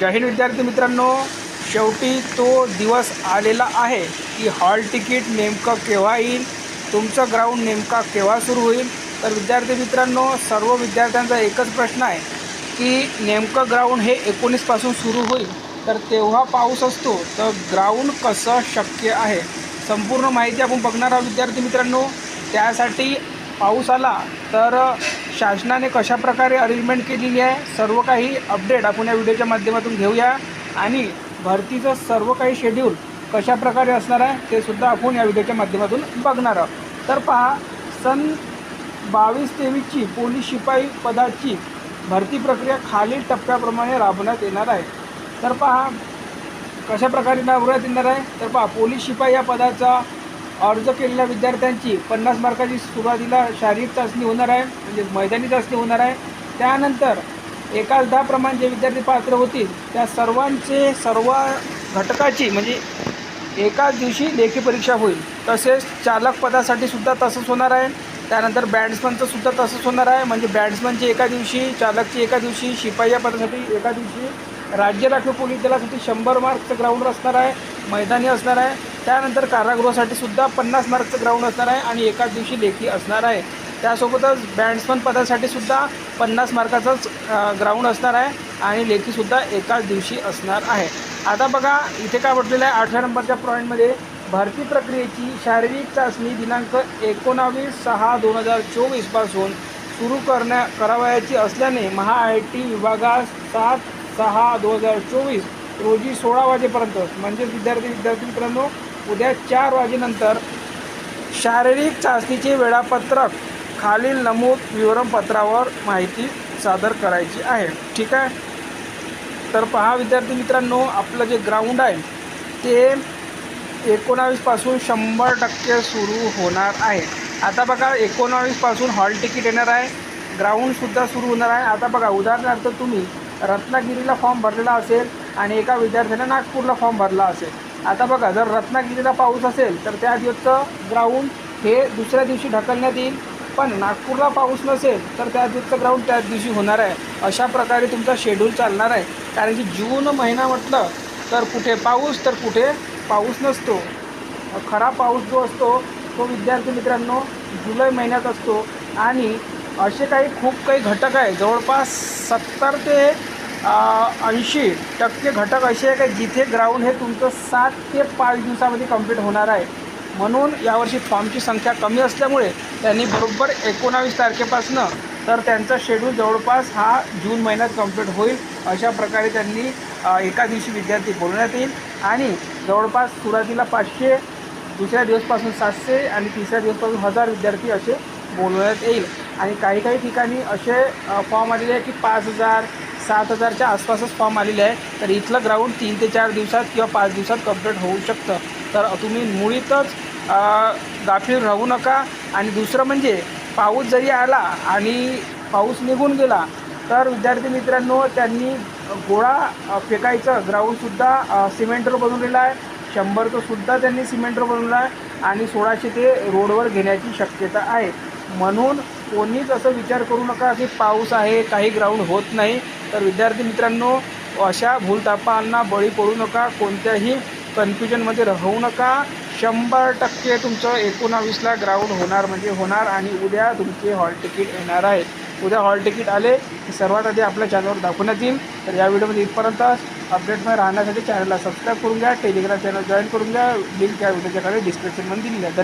जय हिंद विद्यार्थी मित्रांनो शेवटी तो दिवस आलेला आहे की हॉल तिकीट नेमकं केव्हा येईल तुमचं ग्राउंड नेमका केव्हा सुरू होईल? तर विद्यार्थी मित्रांनो सर्व विद्यार्थ्यांचा एकच प्रश्न आहे की नेमकं ग्राउंड हे एकोणीसपासून सुरू होईल. तर तेव्हा पाऊस असतो तर ग्राउंड कसं शक्य आहे? संपूर्ण माहिती आपण बघणार आहोत विद्यार्थी मित्रांनो. त्यासाठी पाऊस आला तर शासनाने कशाप्रकारे अरेंजमेंट केलेली आहे सर्व काही अपडेट आपण या व्हिडिओच्या माध्यमातून घेऊया. आणि भरतीचं सर्व काही शेड्यूल कशाप्रकारे असणार आहे ते सुद्धा आपण या व्हिडिओच्या माध्यमातून बघणार आहोत. तर पहा सन बावीस तेवीसची पोलीस शिपाई पदाची भरती प्रक्रिया खालील टप्प्याप्रमाणे राबवण्यात येणार आहे. तर पहा कशा प्रकारे राबवण्यात येणार आहे? तर पहा पोलीस शिपाई या पदाचा अर्ज केलेल्या विद्यार्थ्यांची पन्नास मार्काची सुरुवातीला शारीरिक चाचणी होणार आहे म्हणजे मैदानी चाचणी होणार आहे. त्यानंतर एकाच दहा प्रमाण जे विद्यार्थी पात्र होतील त्या सर्वांचे सर्व घटकाची म्हणजे एकाच दिवशी लेखी परीक्षा होईल. तसेच चालक पदासाठी सुद्धा तसंच होणार आहे. त्यानंतर बॅट्समनचं सुद्धा तसंच होणार आहे. म्हणजे बॅट्समनची एका दिवशी चालकची एका दिवशी शिपाई या पदासाठी एका दिवशी राज्य राखीव पोलीस दलासाठी शंभर मार्कचं ग्राउंड असणार आहे मैदानी असणार आहे. त्यानंतर कारागृहासाठी सुद्धा पन्नास मार्कचं ग्राउंड असणार आहे आणि एकाच दिवशी लेखी असणार आहे. त्यासोबतच बॅट्समन पदासाठी सुद्धा पन्नास मार्काचंच ग्राउंड असणार आहे आणि लेखीसुद्धा एकाच दिवशी असणार आहे. आता बघा इथे काय म्हटलेलं आहे आठव्या नंबरच्या पॉईंटमध्ये भरती प्रक्रियेची शारीरिक चाचणी दिनांक एकोणावीस सहा दोन हजार चोवीसपासून सुरू करण्या करावयाची असल्याने महा आय टी विभागास सात सहा दोन हजार चोवीस रोजी सोळा वाजेपर्यंत म्हणजेच विद्यार्थी विद्यार्थी मित्रांनो उद्या चार वाजेनंतर शारीरिक चाचणीचे वेळापत्रक खालील नमूद विवरणपत्रावर माहिती सादर करायची आहे. ठीक आहे? तर पहा विद्यार्थी मित्रांनो आपलं जे ग्राउंड आहे ते एकोणावीसपासून शंभर टक्के सुरू होणार आहे. आता बघा एकोणावीसपासून हॉल तिकीट येणार आहे. ग्राउंडसुद्धा सुरू होणार आहे. आता बघा उदाहरणार्थ तुम्ही रत्नागिरीला फॉर्म भरलेला असेल आणि एका विद्यार्थ्याने नागपूरला फॉर्म भरला असेल. आता बघा जर रत्नागिरीला पाऊस असेल तर त्या दिवसचं ग्राउंड हे दुसऱ्या दिवशी ढकलण्यात येईल. पण नागपूरला पाऊस नसेल तर त्या दिवसचं ग्राउंड त्याच दिवशी होणार आहे. अशा प्रकारे तुमचा शेड्यूल चालणार आहे. कारण की जून महिना म्हटलं तर कुठे पाऊस तर कुठे पाऊस नसतो. खरा पाऊस जो असतो तो विद्यार्थी मित्रांनो जुलै महिन्यात असतो. आणि असे काही खूप काही घटक आहे. जवळपास सत्तर ते ऐंशी टक्के घटक असे आहे का जिथे ग्राउंड हे तुमचं सात ते पाच दिवसामध्ये कंप्लीट होणार आहे. म्हणून यावर्षी फॉर्मची संख्या कमी असल्यामुळे त्यांनी बरोबर एकोणावीस तारखेपासनं तर त्यांचा शेड्यूल जवळपास हा जून महिन्यात कंप्लीट होईल अशा प्रकारे त्यांनी एका दिवशी विद्यार्थी बोलवण्यात येईल. आणि जवळपास सुरुवातीला पाचशे दुसऱ्या दिवसपासून सातशे आणि तिसऱ्या दिवसपासून हजार विद्यार्थी असे बोलवण्यात येईल. आणि काही काही ठिकाणी असे फॉर्म आलेले आहे की पाच हजार सात हजारच्या आसपासच फॉर्म आलेले आहे तर इथलं ग्राउंड तीन ते चार दिवसात किंवा पाच दिवसात कंप्लीट होऊ शकतं. तर तुम्ही मुळीतच अ, गाफील राहू नका. आणि दुसरं म्हणजे पाऊस जरी आला आणि पाऊस निघून गेला तर विद्यार्थी मित्रांनो त्यांनी गोळा फेकायचं ग्राउंडसुद्धा सिमेंटर बनवलेला बनवलेलं आहे. शंभरचंसुद्धा त्यांनी सिमेंटर बनवलं आहे. आणि सोळाशे ते रोडवर घेण्याची शक्यता आहे. म्हणून कोणीच असं विचार करू नका की पाऊस आहे काही ग्राउंड होत नाही. तर विद्यार्थी मित्रांनो अशा भूलतापांना बळी पडू नका कोणत्याही कन्फ्युजनमध्ये राहू नका. शंभर टक्के तुमचं एकोणावीसला ग्राउंड होणार म्हणजे होणार आणि उद्या तुमचे हॉल तिकीट येणार आहे. उद्या हॉल तिकीट आले की सर्वात आधी आपल्या चॅनलवर दाखवण्यात येईल. तर या व्हिडिओमध्ये इथपर्यंत अपडेटमध्ये राहण्यासाठी चॅनलला सबस्क्राईब करून घ्या टेलिग्राम चॅनल जॉईन करून घ्या. लिंक या व्हिडिओच्याकडे डिस्क्रिप्शनमध्ये दिली आहे